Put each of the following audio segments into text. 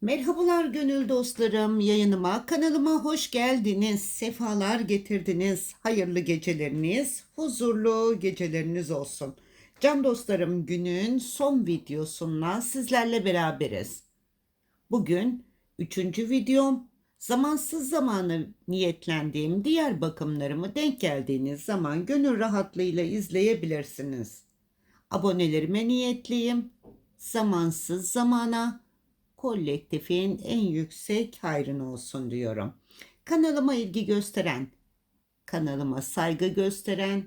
Merhabalar gönül dostlarım, yayınıma, kanalıma hoş geldiniz, sefalar getirdiniz, hayırlı geceleriniz, huzurlu geceleriniz olsun. Can dostlarım günün son videosunda sizlerle beraberiz. Bugün üçüncü videom, zamansız zamanı niyetlendiğim diğer bakımlarımı denk geldiğiniz zaman gönül rahatlığıyla izleyebilirsiniz. Abonelerime niyetliyim, zamansız zamana, kolektifin en yüksek hayrını olsun diyorum. Kanalıma ilgi gösteren, kanalıma saygı gösteren,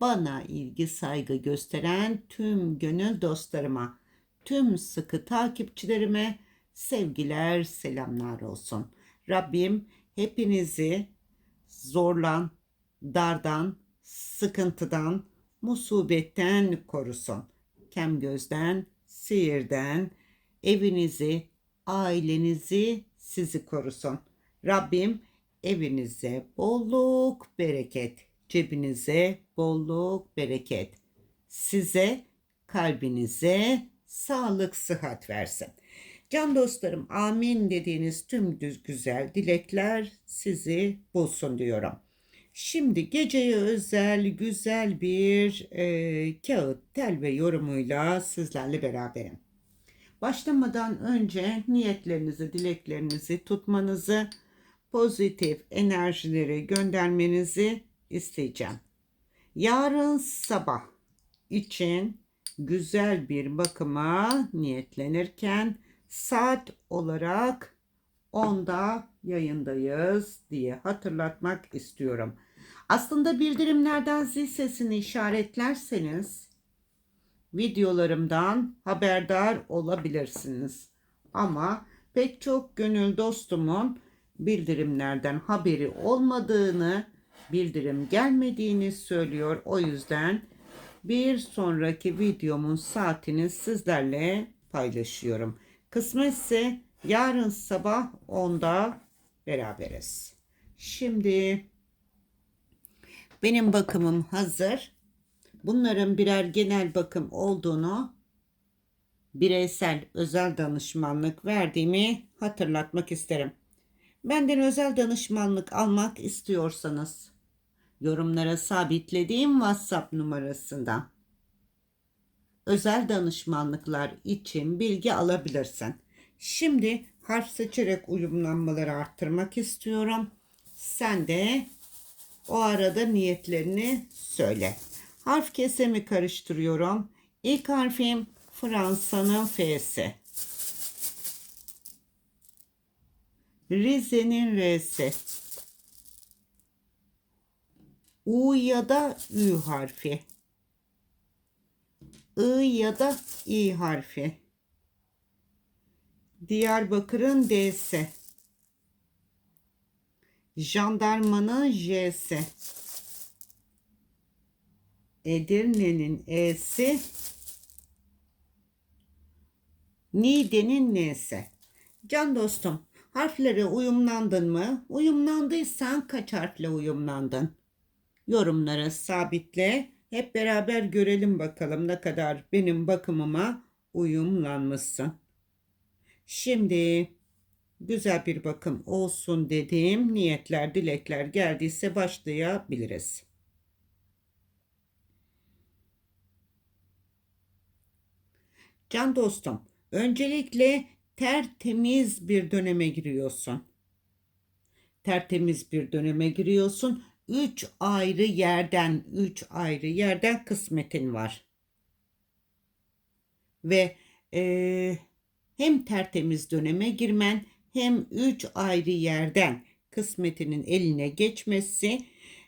bana ilgi saygı gösteren tüm gönül dostlarıma, tüm sıkı takipçilerime sevgiler, selamlar olsun. Rabbim hepinizi zorlan, dardan, sıkıntıdan, musibetten korusun. Kem gözden, sihirden, evinizi, ailenizi sizi korusun. Rabbim evinize bolluk, bereket, cebinize bolluk, bereket, size, kalbinize sağlık, sıhhat versin. Can dostlarım amin dediğiniz tüm düz güzel dilekler sizi bulsun diyorum. Şimdi geceye özel güzel bir e, kağıt, tel ve yorumuyla sizlerle beraberim. Başlamadan önce niyetlerinizi, dileklerinizi tutmanızı, pozitif enerjileri göndermenizi isteyeceğim. Yarın sabah için güzel bir bakıma niyetlenirken saat olarak 10'da yayındayız diye hatırlatmak istiyorum. Aslında bildirimlerden zil sesini işaretlerseniz videolarımdan haberdar olabilirsiniz. Ama pek çok gönül dostumun bildirimlerden haberi olmadığını, bildirim gelmediğini söylüyor. O yüzden bir sonraki videomun saatini sizlerle paylaşıyorum. Kısmetse yarın sabah 10'da beraberiz. Şimdi benim bakımım hazır bunların birer genel bakım olduğunu bireysel özel danışmanlık verdiğimi hatırlatmak isterim. Benden özel danışmanlık almak istiyorsanız yorumlara sabitlediğim WhatsApp numarasından özel danışmanlıklar için bilgi alabilirsin. Şimdi harf seçerek uyumlanmaları arttırmak istiyorum. Sen de o arada niyetlerini söyle. Harf kesemi karıştırıyorum. İlk harfim Fransa'nın F'si. Rize'nin R'si. U ya da Ü harfi. I ya da İ harfi. Diyarbakır'ın D'si. Jandarmanın J'si. Edirne'nin E'si. Niğde'nin N'si. Can dostum, harflere uyumlandın mı? Uyumlandıysan kaç harfle uyumlandın? Yorumlara sabitle. Hep beraber görelim bakalım ne kadar benim bakımıma uyumlanmışsın. Şimdi güzel bir bakım olsun dediğim niyetler, dilekler geldiyse başlayabiliriz. Can dostum, öncelikle tertemiz bir döneme giriyorsun. Tertemiz bir döneme giriyorsun. Üç ayrı yerden, üç ayrı yerden kısmetin var. Ve e, hem tertemiz döneme girmen hem üç ayrı yerden kısmetinin eline geçmesi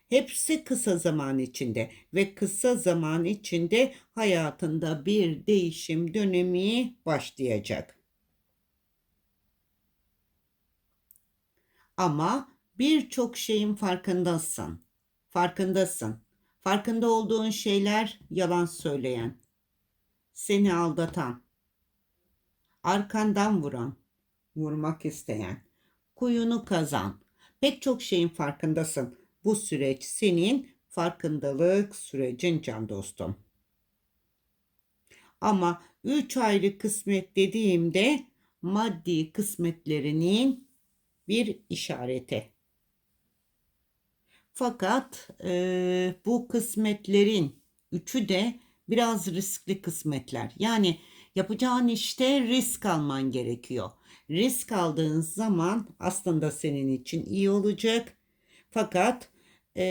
Hepsi kısa zaman içinde ve kısa zaman içinde hayatında bir değişim dönemi başlayacak. Ama birçok şeyin farkındasın. Farkındasın. Farkında olduğun şeyler yalan söyleyen, seni aldatan, arkandan vuran, vurmak isteyen, kuyunu kazan. Pek çok şeyin farkındasın bu süreç senin farkındalık sürecin can dostum. Ama üç ayrı kısmet dediğimde maddi kısmetlerinin bir işareti. Fakat e, bu kısmetlerin üçü de biraz riskli kısmetler. Yani yapacağın işte risk alman gerekiyor. Risk aldığın zaman aslında senin için iyi olacak. Fakat e,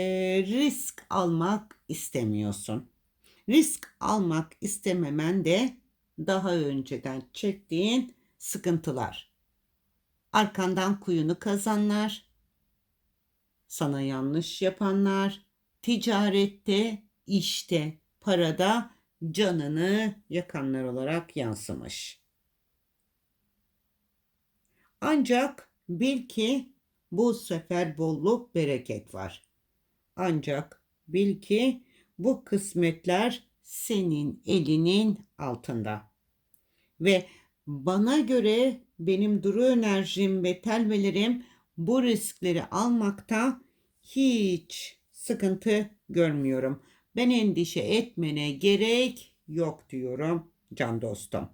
risk almak istemiyorsun. Risk almak istememen de daha önceden çektiğin sıkıntılar. Arkandan kuyunu kazanlar, sana yanlış yapanlar, ticarette, işte, parada canını yakanlar olarak yansımış. Ancak bil ki bu sefer bolluk bereket var. Ancak bil ki bu kısmetler senin elinin altında. Ve bana göre benim duru enerjim ve telvelerim bu riskleri almakta hiç sıkıntı görmüyorum. Ben endişe etmene gerek yok diyorum can dostum.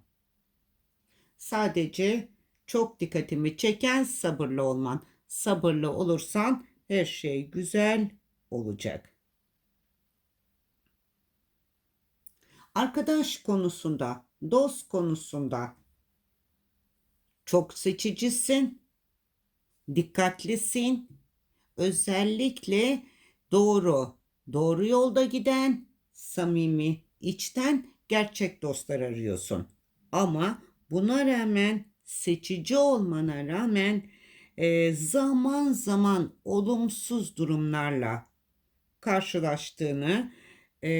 Sadece çok dikkatimi çeken sabırlı olman. Sabırlı olursan her şey güzel olacak. Arkadaş konusunda, dost konusunda çok seçicisin, dikkatlisin. Özellikle doğru, doğru yolda giden, samimi, içten gerçek dostlar arıyorsun. Ama buna rağmen seçici olmana rağmen e, zaman zaman olumsuz durumlarla karşılaştığını e,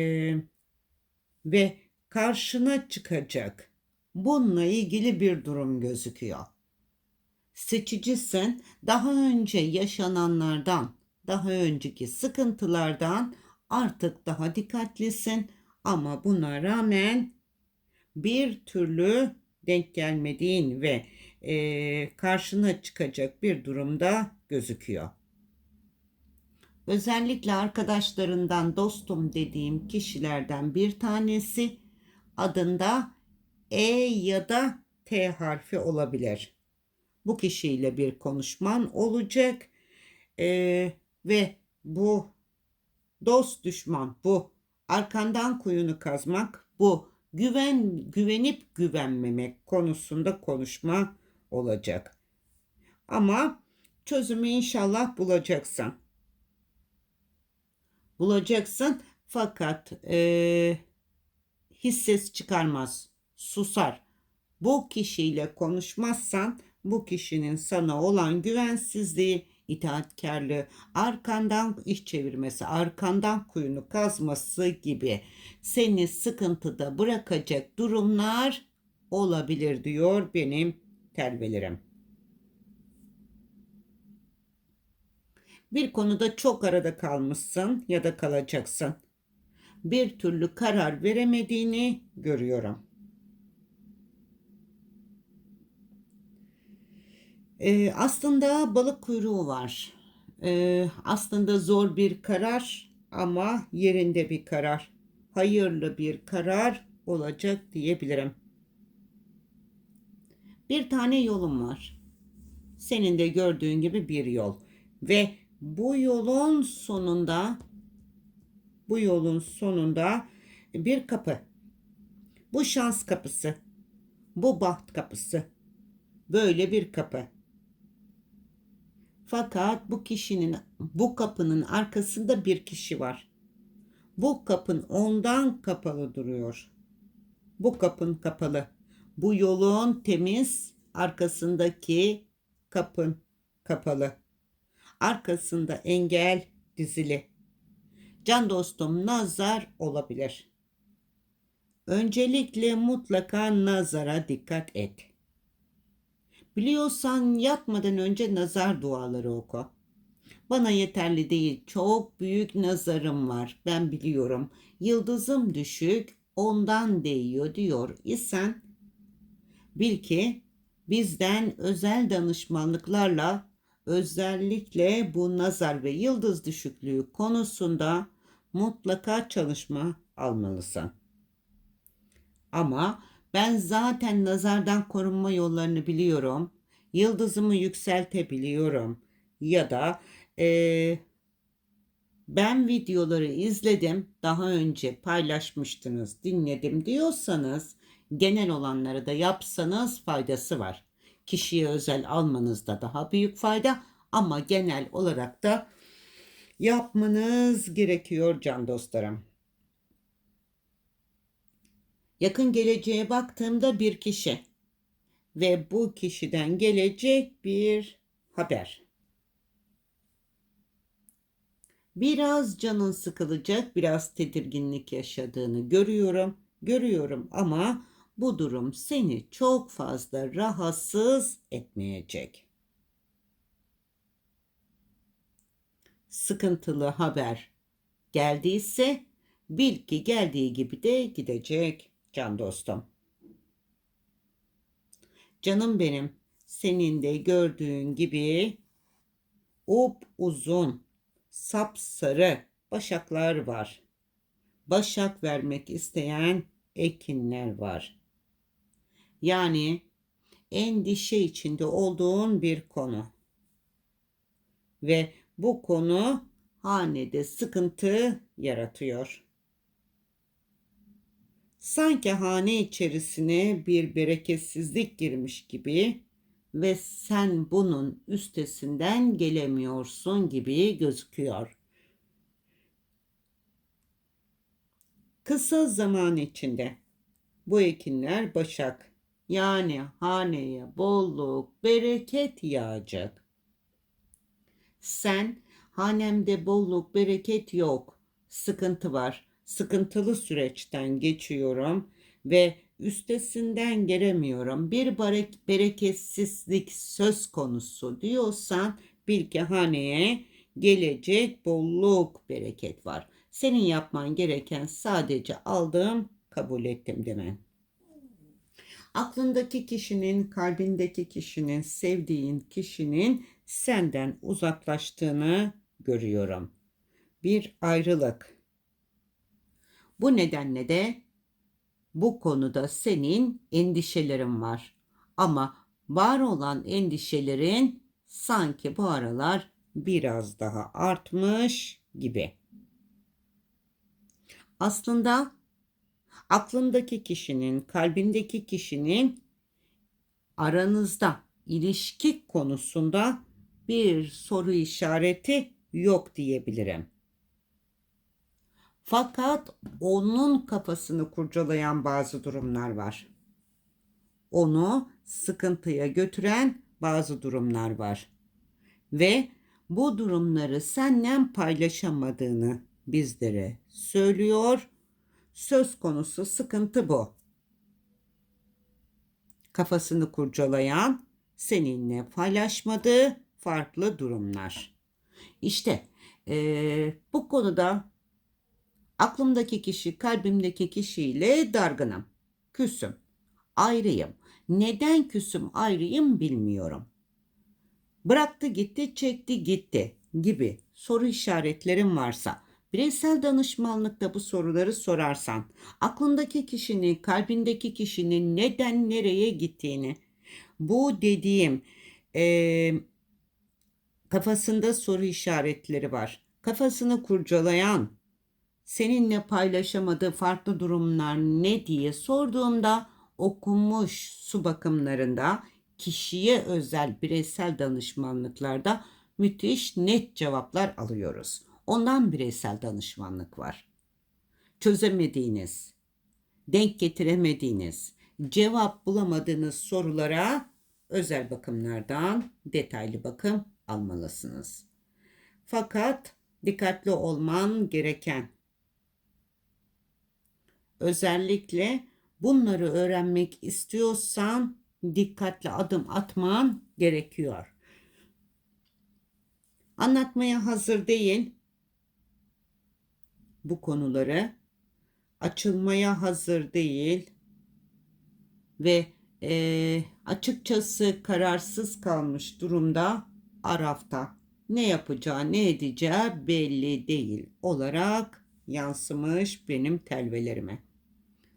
ve karşına çıkacak bununla ilgili bir durum gözüküyor. Seçicisin daha önce yaşananlardan, daha önceki sıkıntılardan artık daha dikkatlisin ama buna rağmen bir türlü denk gelmediğin ve e, karşına çıkacak bir durumda gözüküyor. Özellikle arkadaşlarından dostum dediğim kişilerden bir tanesi adında E ya da T harfi olabilir. Bu kişiyle bir konuşman olacak e, ve bu dost düşman bu arkandan kuyunu kazmak bu güven güvenip güvenmemek konusunda konuşma olacak. Ama çözümü inşallah bulacaksın. Bulacaksın fakat e, hiç ses çıkarmaz, susar. Bu kişiyle konuşmazsan bu kişinin sana olan güvensizliği, itaatkarlığı, arkandan iş çevirmesi, arkandan kuyunu kazması gibi seni sıkıntıda bırakacak durumlar olabilir diyor benim telvelerim. Bir konuda çok arada kalmışsın ya da kalacaksın. Bir türlü karar veremediğini görüyorum. Ee, aslında balık kuyruğu var. Ee, aslında zor bir karar ama yerinde bir karar. Hayırlı bir karar olacak diyebilirim. Bir tane yolum var. Senin de gördüğün gibi bir yol. Ve bu yolun sonunda bu yolun sonunda bir kapı. Bu şans kapısı. Bu baht kapısı. Böyle bir kapı. Fakat bu kişinin bu kapının arkasında bir kişi var. Bu kapın ondan kapalı duruyor. Bu kapın kapalı. Bu yolun temiz, arkasındaki kapın kapalı. Arkasında engel dizili. Can dostum nazar olabilir. Öncelikle mutlaka nazara dikkat et. Biliyorsan yatmadan önce nazar duaları oku. Bana yeterli değil. Çok büyük nazarım var. Ben biliyorum. Yıldızım düşük. Ondan değiyor diyor isen bil ki bizden özel danışmanlıklarla özellikle bu nazar ve yıldız düşüklüğü konusunda mutlaka çalışma almalısın. Ama Ben zaten nazardan korunma yollarını biliyorum. Yıldızımı yükseltebiliyorum. Ya da eee, ben videoları izledim, daha önce paylaşmıştınız, dinledim diyorsanız genel olanları da yapsanız faydası var. Kişiye özel almanızda daha büyük fayda ama genel olarak da yapmanız gerekiyor can dostlarım. Yakın geleceğe baktığımda bir kişi ve bu kişiden gelecek bir haber. Biraz canın sıkılacak, biraz tedirginlik yaşadığını görüyorum. Görüyorum ama bu durum seni çok fazla rahatsız etmeyecek. Sıkıntılı haber geldiyse bil ki geldiği gibi de gidecek can dostum. Canım benim, senin de gördüğün gibi up uzun, sapsarı başaklar var. Başak vermek isteyen ekinler var. Yani endişe içinde olduğun bir konu. Ve bu konu hanede sıkıntı yaratıyor. Sanki hane içerisine bir bereketsizlik girmiş gibi ve sen bunun üstesinden gelemiyorsun gibi gözüküyor. Kısa zaman içinde bu ekinler başak yani haneye bolluk, bereket yağacak. Sen hanemde bolluk, bereket yok, sıkıntı var sıkıntılı süreçten geçiyorum ve üstesinden gelemiyorum. Bir bereketsizlik söz konusu diyorsan bil ki haneye gelecek bolluk bereket var. Senin yapman gereken sadece aldım kabul ettim demen. Aklındaki kişinin, kalbindeki kişinin, sevdiğin kişinin senden uzaklaştığını görüyorum. Bir ayrılık, bu nedenle de bu konuda senin endişelerin var. Ama var olan endişelerin sanki bu aralar biraz daha artmış gibi. Aslında aklındaki kişinin, kalbindeki kişinin aranızda ilişki konusunda bir soru işareti yok diyebilirim. Fakat onun kafasını kurcalayan bazı durumlar var. Onu sıkıntıya götüren bazı durumlar var. Ve bu durumları senden paylaşamadığını bizlere söylüyor. Söz konusu sıkıntı bu. Kafasını kurcalayan seninle paylaşmadığı farklı durumlar. İşte ee, bu konuda Aklımdaki kişi, kalbimdeki kişiyle dargınım. Küsüm. Ayrıyım. Neden küsüm ayrıyım bilmiyorum. Bıraktı gitti, çekti gitti gibi soru işaretlerim varsa bireysel danışmanlıkta bu soruları sorarsan aklındaki kişinin, kalbindeki kişinin neden nereye gittiğini bu dediğim e, kafasında soru işaretleri var. Kafasını kurcalayan seninle paylaşamadığı farklı durumlar ne diye sorduğumda okumuş su bakımlarında kişiye özel bireysel danışmanlıklarda müthiş net cevaplar alıyoruz. Ondan bireysel danışmanlık var. Çözemediğiniz, denk getiremediğiniz, cevap bulamadığınız sorulara özel bakımlardan detaylı bakım almalısınız. Fakat dikkatli olman gereken Özellikle bunları öğrenmek istiyorsan dikkatli adım atman gerekiyor. Anlatmaya hazır değil bu konuları açılmaya hazır değil ve e, açıkçası kararsız kalmış durumda Araf'ta ne yapacağı ne edeceği belli değil olarak yansımış benim telvelerime.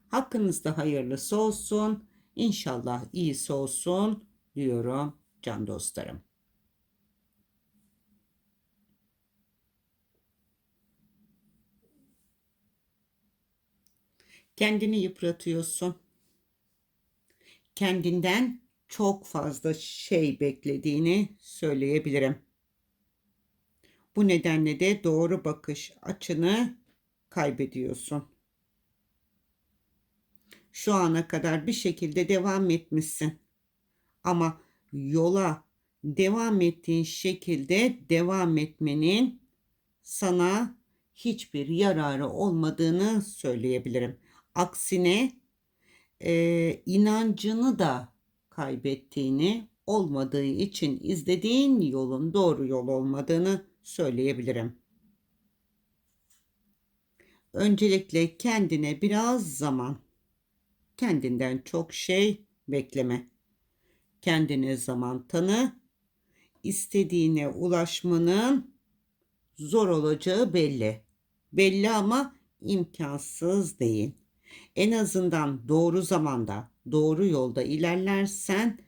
Hakkınızda hayırlısı olsun. İnşallah iyisi olsun diyorum can dostlarım. Kendini yıpratıyorsun. Kendinden çok fazla şey beklediğini söyleyebilirim. Bu nedenle de doğru bakış açını kaybediyorsun. Şu ana kadar bir şekilde devam etmişsin. Ama yola devam ettiğin şekilde devam etmenin sana hiçbir yararı olmadığını söyleyebilirim. Aksine e, inancını da kaybettiğini, olmadığı için izlediğin yolun doğru yol olmadığını söyleyebilirim. Öncelikle kendine biraz zaman, kendinden çok şey bekleme. Kendine zaman tanı. İstediğine ulaşmanın zor olacağı belli. Belli ama imkansız değil. En azından doğru zamanda, doğru yolda ilerlersen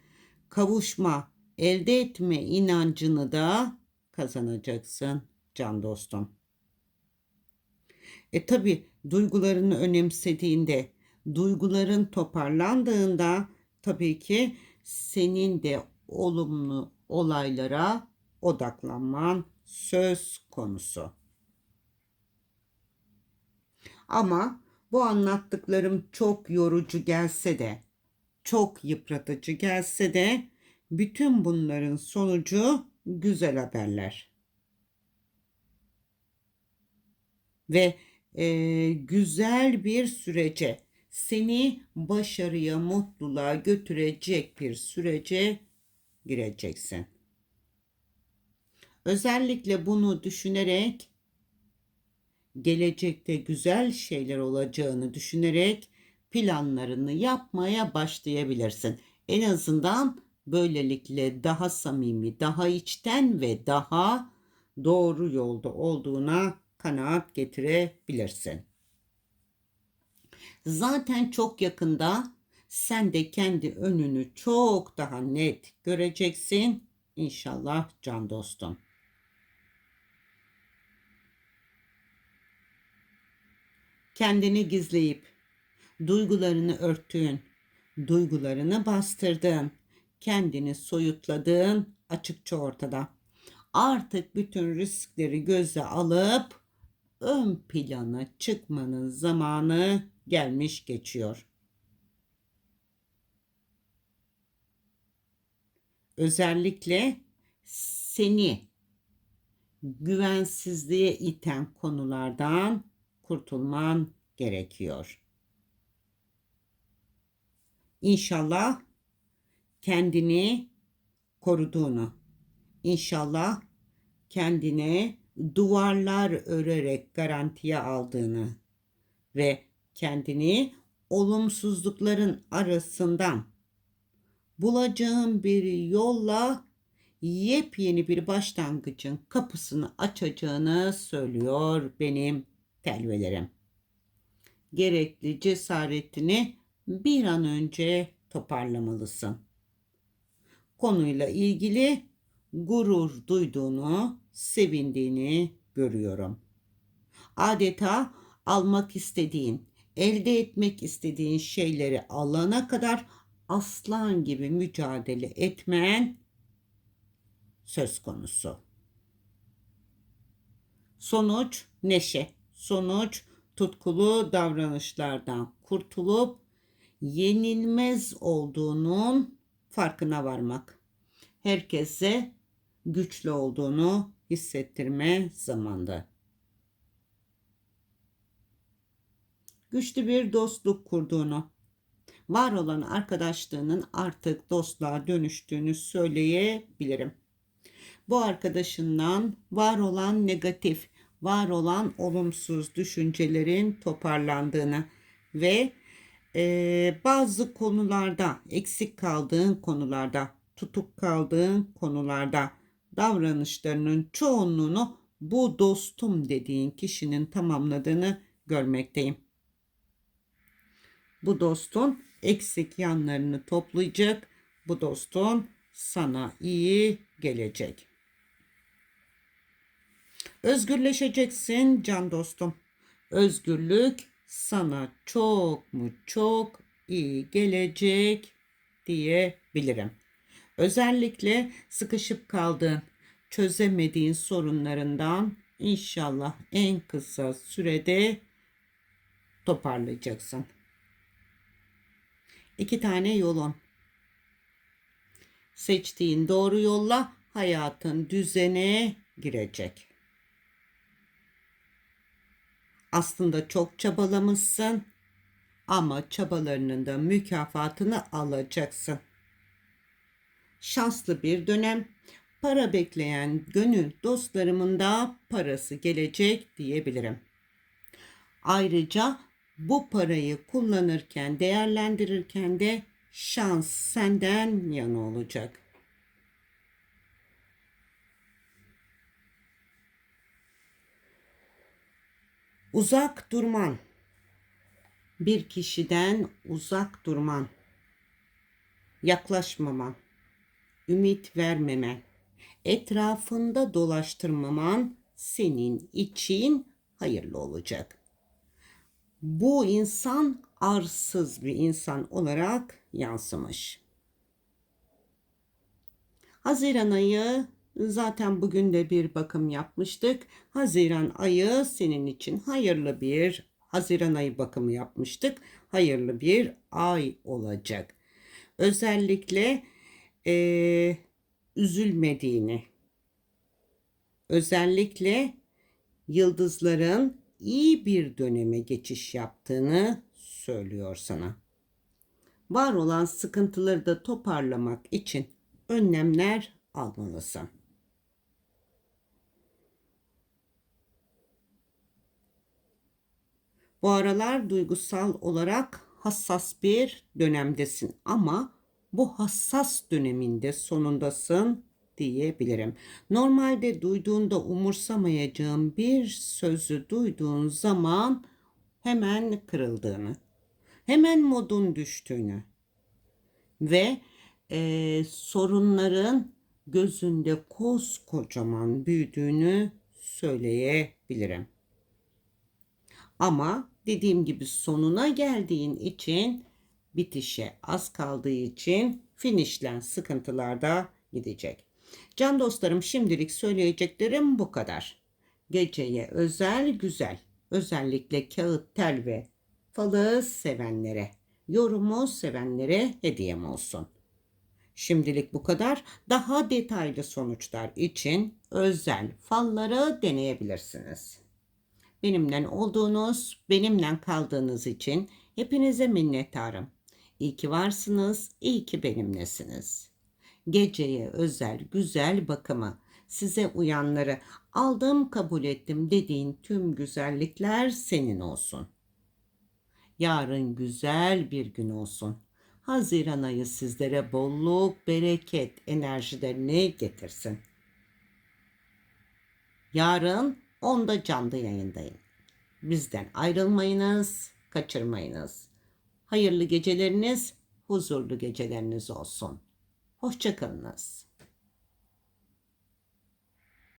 kavuşma, elde etme inancını da kazanacaksın can dostum. E tabi duygularını önemsediğinde, duyguların toparlandığında tabii ki senin de olumlu olaylara odaklanman söz konusu. Ama bu anlattıklarım çok yorucu gelse de, çok yıpratıcı gelse de bütün bunların sonucu güzel haberler. Ve e, güzel bir sürece, seni başarıya, mutluluğa götürecek bir sürece gireceksin. Özellikle bunu düşünerek gelecekte güzel şeyler olacağını düşünerek planlarını yapmaya başlayabilirsin. En azından böylelikle daha samimi, daha içten ve daha doğru yolda olduğuna kanaat getirebilirsin. Zaten çok yakında sen de kendi önünü çok daha net göreceksin. İnşallah can dostum. Kendini gizleyip duygularını örttüğün, duygularını bastırdığın, kendini soyutladığın açıkça ortada. Artık bütün riskleri göze alıp ön plana çıkmanın zamanı gelmiş geçiyor. Özellikle seni güvensizliğe iten konulardan kurtulman gerekiyor. İnşallah kendini koruduğunu, inşallah kendine duvarlar örerek garantiye aldığını ve kendini olumsuzlukların arasından bulacağın bir yolla yepyeni bir başlangıcın kapısını açacağını söylüyor benim telvelerim. Gerekli cesaretini bir an önce toparlamalısın. Konuyla ilgili gurur duyduğunu, sevindiğini görüyorum. Adeta almak istediğin, elde etmek istediğin şeyleri alana kadar aslan gibi mücadele etmen söz konusu. Sonuç neşe, sonuç tutkulu davranışlardan kurtulup yenilmez olduğunun farkına varmak. Herkese güçlü olduğunu hissettirme zamanda. Güçlü bir dostluk kurduğunu, var olan arkadaşlığının artık dostluğa dönüştüğünü söyleyebilirim. Bu arkadaşından var olan negatif, var olan olumsuz düşüncelerin toparlandığını ve e, bazı konularda eksik kaldığın konularda tutuk kaldığın konularda davranışlarının çoğunluğunu bu dostum dediğin kişinin tamamladığını görmekteyim. Bu dostun eksik yanlarını toplayacak. Bu dostun sana iyi gelecek. Özgürleşeceksin can dostum. Özgürlük sana çok mu çok iyi gelecek diyebilirim. Özellikle sıkışıp kaldığın, çözemediğin sorunlarından inşallah en kısa sürede toparlayacaksın. İki tane yolun. Seçtiğin doğru yolla hayatın düzene girecek. Aslında çok çabalamışsın ama çabalarının da mükafatını alacaksın. Şanslı bir dönem. Para bekleyen gönül dostlarımın da parası gelecek diyebilirim. Ayrıca bu parayı kullanırken, değerlendirirken de şans senden yana olacak. Uzak durman. Bir kişiden uzak durman. Yaklaşmaman. Ümit vermemen. Etrafında dolaştırmaman senin için hayırlı olacak. Bu insan arsız bir insan olarak yansımış. Haziran ayı zaten bugün de bir bakım yapmıştık. Haziran ayı senin için hayırlı bir Haziran ayı bakımı yapmıştık. Hayırlı bir ay olacak. Özellikle eee üzülmediğini, özellikle yıldızların iyi bir döneme geçiş yaptığını söylüyor sana. Var olan sıkıntıları da toparlamak için önlemler almalısın. Bu aralar duygusal olarak hassas bir dönemdesin ama bu hassas döneminde sonundasın diyebilirim. Normalde duyduğunda umursamayacağın bir sözü duyduğun zaman hemen kırıldığını, hemen modun düştüğünü ve e, sorunların gözünde koskocaman büyüdüğünü söyleyebilirim. Ama dediğim gibi sonuna geldiğin için bitişe az kaldığı için finişlen sıkıntılar da gidecek. Can dostlarım şimdilik söyleyeceklerim bu kadar. Geceye özel güzel, özellikle kağıt tel ve falı sevenlere, yorumu sevenlere hediyem olsun. Şimdilik bu kadar. Daha detaylı sonuçlar için özel falları deneyebilirsiniz. Benimle olduğunuz, benimle kaldığınız için hepinize minnettarım. İyi ki varsınız, iyi ki benimlesiniz. Geceye özel güzel bakımı, size uyanları aldım kabul ettim dediğin tüm güzellikler senin olsun. Yarın güzel bir gün olsun. Haziran ayı sizlere bolluk, bereket enerjilerini getirsin. Yarın onda canlı yayındayım. Bizden ayrılmayınız, kaçırmayınız. Hayırlı geceleriniz, huzurlu geceleriniz olsun. Hoşçakalınız.